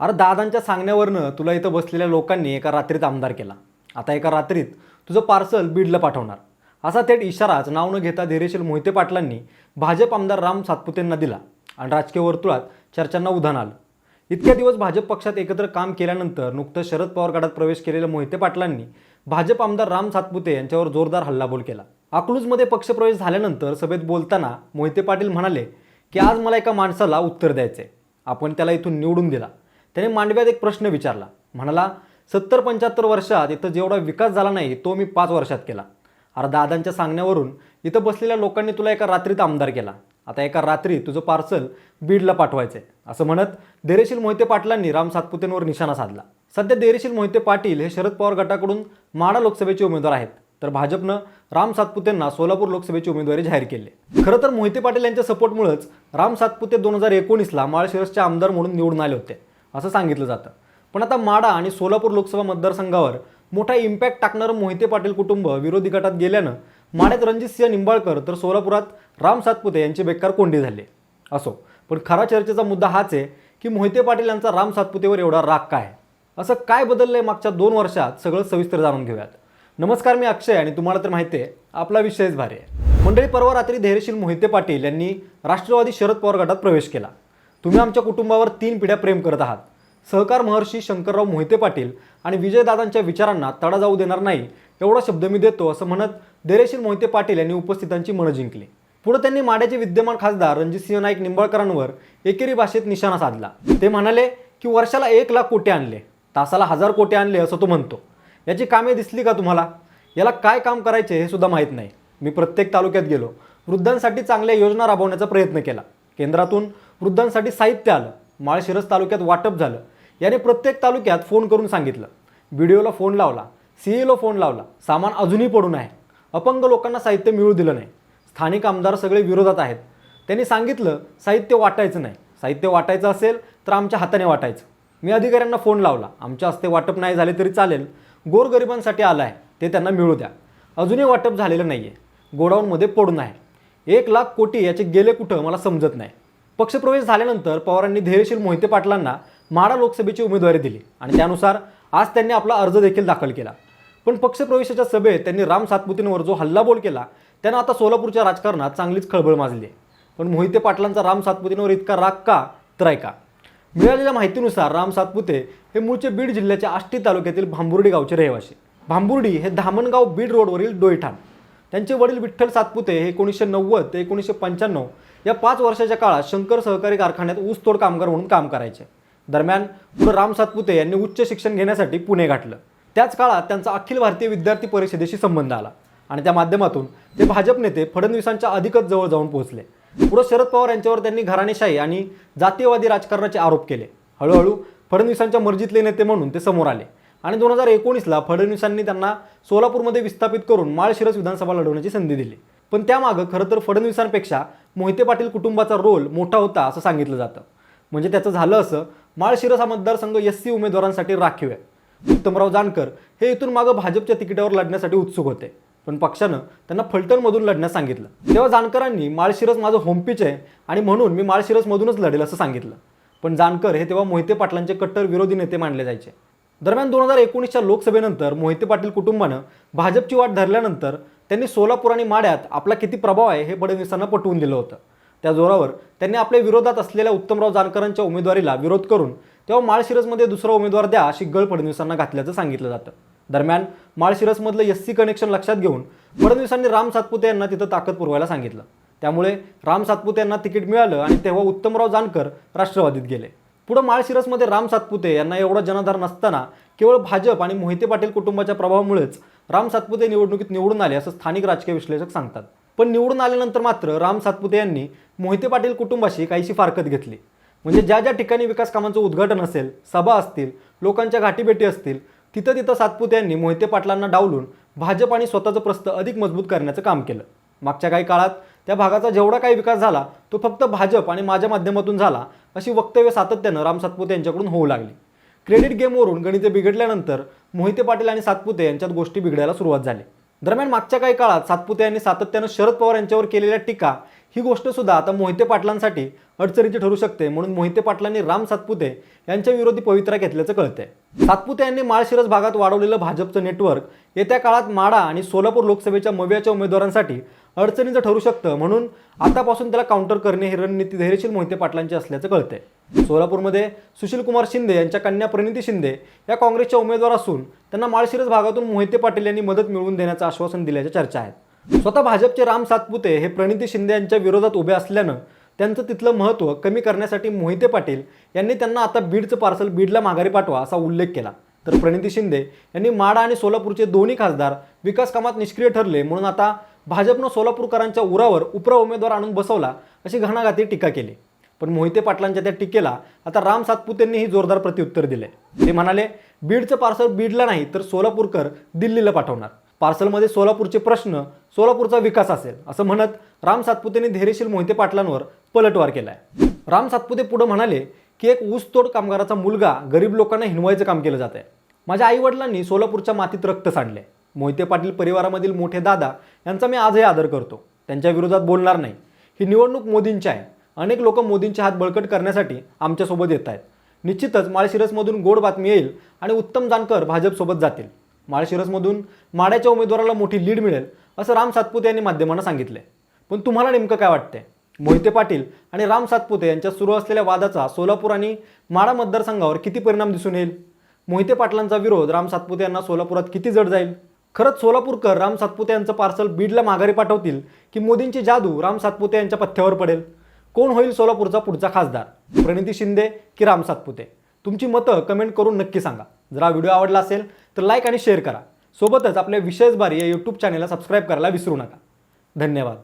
अरे दादांच्या सांगण्यावरनं तुला इथं बसलेल्या लोकांनी एका रात्रीत आमदार केला. आता एका रात्रीत तुझं पार्सल बीडला पाठवणार. असा थेट इशाराच नाव न घेता धैर्यशील मोहिते पाटलांनी भाजप आमदार राम सातपुतेंना दिला आणि राजकीय वर्तुळात चर्चांना उधाण आलं. इतक्या दिवस भाजप पक्षात एकत्र काम केल्यानंतर नुकतं शरद पवार गटात प्रवेश केलेल्या मोहिते पाटलांनी भाजप आमदार राम सातपुते यांच्यावर जोरदार हल्लाबोल केला. अकलूजमध्ये पक्षप्रवेश झाल्यानंतर सभेत बोलताना मोहिते पाटील म्हणाले की आज मला एका माणसाला उत्तर द्यायचे आपण त्याला इथून निवडून दिला. त्याने मांडव्यात एक प्रश्न विचारला. म्हणाला सत्तर पंच्याहत्तर वर्षात इथं जेवढा विकास झाला नाही तो मी पाच वर्षात केला. अरे दादांच्या सांगण्यावरून इथं बसलेल्या लोकांनी तुला एका रात्रीत आमदार केला. आता एका रात्री तुझं पार्सल बीडला पाठवायचं आहे असं म्हणत देरेशील मोहिते पाटलांनी राम सातपुतेंवर निशाणा साधला. सध्या देरेशील मोहिते पाटील हे शरद पवार गटाकडून माडा लोकसभेचे उमेदवार आहेत. तर भाजपनं राम सातपुतेंना सोलापूर लोकसभेची उमेदवारी जाहीर केली. खरं तर मोहिते पाटील यांच्या सपोर्टमुळेच राम सातपुते दोन हजार एकोणीसला माळशिरसचे आमदार म्हणून निवडून आले होते. असं सांगितलं जातं. पण आता माडा आणि सोलापूर लोकसभा मतदारसंघावर मोठा इम्पॅक्ट टाकणारं मोहिते पाटील कुटुंब विरोधी गटात गेल्यानं माड्यात रणजितसिंह निंबाळकर तर सोलापुरात राम सातपुते यांचे बेकार कोंडी झाले. असो पण खरा चर्चेचा मुद्दा हाच आहे की मोहिते पाटील यांचा राम सातपुतेवर एवढा राग काय? असं काय बदललंय मागच्या दोन वर्षात? सगळं सविस्तर जाणून घेऊयात. नमस्कार मी अक्षय आणि तुम्हाला तर माहिती आहे आपला विषयच भारी आहे. मंडळी परवा रात्री धैर्यशील मोहिते पाटील यांनी राष्ट्रवादी शरद पवार गटात प्रवेश केला. तुम्ही आमच्या कुटुंबावर तीन पिढ्या प्रेम करत आहात. सहकार महर्षी शंकरराव मोहिते पाटील आणि विजयदादांच्या विचारांना तडा जाऊ देणार नाही एवढा शब्द मी देतो असं म्हणत देरेशीर मोहिते पाटील यांनी उपस्थितांची मनं जिंकली. पुढे त्यांनी माड्याचे विद्यमान खासदार रणजितसिंह नाईक निंबाळकरांवर एकेरी भाषेत निशाणा साधला. ते म्हणाले की वर्षाला एक लाख कोटी आणले. तासाला हजार कोटी आणले असं तो म्हणतो. याची कामे दिसली का तुम्हाला? याला काय काम करायचे हे सुद्धा माहीत नाही. मी प्रत्येक तालुक्यात गेलो. वृद्धांसाठी चांगल्या योजना राबवण्याचा प्रयत्न केला. केंद्रातून वृद्धांसाठी साहित्य आलं. माळशिरस तालुक्यात वाटप झालं. याने प्रत्येक तालुक्यात फोन करून सांगितलं. व्हिडिओला फोन लावला. सीईला फोन लावला. सामान अजूनही पडून आहे अपंग लोकांना साहित्य मिळू दिलं नाही. स्थानिक आमदार सगळे विरोधात आहेत. त्यांनी सांगितलं साहित्य वाटायचं नाही. साहित्य वाटायचं असेल तर आमच्या हाताने वाटायचं. मी अधिकाऱ्यांना फोन लावला. आमच्या हस्ते वाटप नाही झाले तरी चालेल. गोरगरिबांसाठी आलं आहे ते त्यांना मिळू द्या. अजूनही वाटप झालेलं नाही आहे गोडाऊनमध्ये पडून आहे एक लाख कोटी याचे गेले कुठं मला समजत नाही. पक्षप्रवेश झाल्यानंतर पवारांनी धैर्यशील मोहिते पाटलांना माडा लोकसभेची उमेदवारी दिली आणि त्यानुसार आज त्यांनी आपला अर्ज देखील दाखल केला. पण पक्षप्रवेशाच्या सभेत त्यांनी राम सातपुतींवर जो हल्लाबोल केला त्यानं आता सोलापूरच्या राजकारणात चांगलीच खळबळ माजली. आहे पण मोहिते पाटलांचा राम सातपुतींवर इतका राग का? तर ऐका. मिळालेल्या माहितीनुसार राम सातपुते हे मूळचे बीड जिल्ह्याच्या आष्टी तालुक्यातील भांबुर्डी गावचे रहिवासी. भांबुर्डी हे धामणगाव बीड रोडवरील डोईठाण. त्यांचे वडील विठ्ठल सातपुते हे एकोणीसशे नव्वद ते एकोणीसशे पंच्याण्णव या पाच वर्षाच्या काळात शंकर सहकारी कारखान्यात ऊसतोड कामगार म्हणून काम करायचे. दरम्यान पुढं राम सातपुते यांनी उच्च शिक्षण घेण्यासाठी पुणे गाठलं. त्याच काळात त्यांचा अखिल भारतीय विद्यार्थी परिषदेशी संबंध आला आणि त्या माध्यमातून ते भाजप नेते फडणवीसांच्या अधिकच जवळ जाऊन पोहोचले. पुढे शरद पवार यांच्यावर त्यांनी घराणेशाही आणि जातीयवादी राजकारणाचे आरोप केले. हळूहळू फडणवीसांच्या मर्जीतले नेते म्हणून ते समोर आले आणि दोन हजार एकोणीसला फडणवीसांनी त्यांना सोलापूरमध्ये विस्थापित करून माळशिरस विधानसभा लढवण्याची संधी दिली. पण त्यामागं खरं तर फडणवीसांपेक्षा मोहिते पाटील कुटुंबाचा रोल मोठा होता असं सांगितलं जातं. म्हणजे त्याचं झालं असं माळशिरस हा मतदारसंघ एस सी उमेदवारांसाठी राखीव आहे. उत्तमराव जानकर हे इथून मागं भाजपच्या तिकिटावर लढण्यासाठी उत्सुक होते. पण पक्षानं त्यांना फलटणमधून लढण्यास सांगितलं. तेव्हा जानकरांनी माळशिरस माझं होमपिच आहे आणि म्हणून मी माळशिरसमधूनच लढेल असं सांगितलं. पण जानकर हे तेव्हा मोहिते पाटलांचे कट्टर विरोधी नेते मानले जायचे. दरम्यान दोन हजार एकोणीसच्या लोकसभेनंतर मोहिते पाटील कुटुंबानं भाजपची वाट धरल्यानंतर त्यांनी सोलापूर आणि माड्यात आपला किती प्रभाव आहे हे फडणवीसांना पटवून दिलं होतं. त्या जोरावर त्यांनी आपल्या विरोधात असलेल्या उत्तमराव जानकरांच्या उमेदवारीला विरोध करून तेव्हा माळशिरसमध्ये दुसरा उमेदवार द्या अशी गळ फडणवीसांना घातल्याचं सांगितलं जातं. दरम्यान माळशिरसमधलं एस सी कनेक्शन लक्षात घेऊन फडणवीसांनी राम सातपुते यांना तिथं ताकद पुरवायला सांगितलं. त्यामुळे राम सातपुते यांना तिकीट मिळालं आणि तेव्हा उत्तमराव जानकर राष्ट्रवादीत गेले. पुढं माळशिरसमध्ये राम सातपुते यांना एवढा जनाधार नसताना केवळ भाजप आणि मोहिते पाटील कुटुंबाच्या प्रभावामुळेच राम सातपुते निवडणुकीत निवडून आले असं स्थानिक राजकीय विश्लेषक सांगतात. पण निवडून आल्यानंतर मात्र राम सातपुते यांनी मोहिते पाटील कुटुंबाशी काहीशी फारकत घेतली. म्हणजे ज्या ज्या ठिकाणी विकास कामांचं उद्घाटन असेल सभा असतील लोकांच्या गाठीभेटी असतील तिथं तिथं सातपुते यांनी मोहिते पाटलांना डावलून भाजप आणि स्वतःचं प्रस्त अधिक मजबूत करण्याचं काम केलं. मागच्या काही काळात त्या भागाचा जेवढा काही विकास झाला तो फक्त भाजप आणि माझ्या माध्यमातून झाला अशी वक्तव्य सातत्यानं राम सातपुते यांच्याकडून होऊ लागली. क्रेडिट गेमवरून गणिते बिघडल्यानंतर मोहिते पाटील आणि सातपुते यांच्यात गोष्टी बिघडायला सुरुवात झाली. दरम्यान मागच्या काही काळात सातपुते यांनी सातत्यानं शरद पवार यांच्यावर केलेल्या टीका ही गोष्ट सुद्धा आता मोहिते पाटलांसाठी अडचणीची ठरू शकते. म्हणून मोहिते पाटलांनी राम सातपुते यांच्या विरोधी पवित्रा घेतल्याचं कळतंय. सातपुते यांनी माळशिरस भागात वाढवलेलं भाजपचं नेटवर्क येत्या काळात माडा आणि सोलापूर लोकसभेच्या मव्याच्या उमेदवारांसाठी अडचणीचं ठरू शकतं. म्हणून आतापासून त्याला काउंटर करणे ही रणनीती धैर्यशील मोहिते पाटलांची असल्याचं कळतंय. सोलापूरमध्ये सुशीलकुमार शिंदे यांच्या कन्या प्रणिती शिंदे या काँग्रेसच्या उमेदवार असून त्यांना माळशिरस भागातून मोहिते पाटील यांनी मदत मिळवून देण्याचं आश्वासन दिल्याच्या चर्चा आहेत. स्वतः भाजपचे राम सातपुते हे प्रणिती शिंदे यांच्या विरोधात उभे असल्यानं त्यांचं तिथलं महत्त्व कमी करण्यासाठी मोहिते पाटील यांनी त्यांना आता बीडचं पार्सल बीडला माघारी पाठवा असा उल्लेख केला. तर प्रणिती शिंदे यांनी माडा आणि सोलापूरचे दोन्ही खासदार विकास कामात निष्क्रिय ठरले म्हणून आता भाजपनं सोलापूरकरांच्या उरावर उपरा उमेदवार आणून बसवला अशी घणाघाती टीका केली. पण मोहिते पाटलांच्या त्या टीकेला आता राम सातपुतेंनीही जोरदार प्रत्युत्तर दिले ते म्हणाले बीडचं पार्सल बीडला नाही तर सोलापूरकर दिल्लीला पाठवणार. पार्सलमध्ये सोलापूरचे प्रश्न सोलापूरचा विकास असेल असं म्हणत राम सातपुतेंनी धैर्यशील मोहिते पाटलांवर पलटवार केलाय. राम सातपुते पुढे म्हणाले की एक ऊसतोड कामगाराचा मुलगा गरीब लोकांना हिनवायचं काम केलं जात आहे माझ्या आईवडिलांनी सोलापूरच्या मातीत रक्त सांडले मोहिते पाटील परिवारामधील मोठे दादा यांचा मी आजही आदर करतो. त्यांच्या विरोधात बोलणार नाही. ही निवडणूक मोदींची आहे. अनेक लोक मोदींचे हात बळकट करण्यासाठी आमच्यासोबत येत आहेत. निश्चितच माळशिरसमधून गोड बातमी येईल आणि उत्तम जानकर भाजपसोबत जातील. माळशिरसमधून माड्याच्या उमेदवाराला मोठी लीड मिळेल असं राम सातपुते यांनी माध्यमांना सांगितले पण तुम्हाला नेमकं काय वाटतंय? मोहिते पाटील आणि राम सातपुते यांच्या सुरू असलेल्या वादाचा सोलापूर आणि माडा मतदारसंघावर किती परिणाम दिसून येईल? मोहिते पाटलांचा विरोध राम सातपुते यांना सोलापुरात किती जड जाईल? खरंच सोलापूरकर राम सातपुते यांचं पार्सल बीडला माघारी पाठवतील की मोदींची जादू राम सातपुते यांच्या पथ्यावर पडेल? कोण होईल सोलापूरचा पुढचा खासदार? प्रणिती शिंदे की राम सातपुते? तुमची मतं कमेंट करून नक्की सांगा. जर हा व्हिडिओ आवडला असेल तर लाईक आणि शेअर करा. सोबतच आपल्या विशेष बारी या यूट्यूब चॅनेलला सबस्क्राईब करायला विसरू नका. धन्यवाद.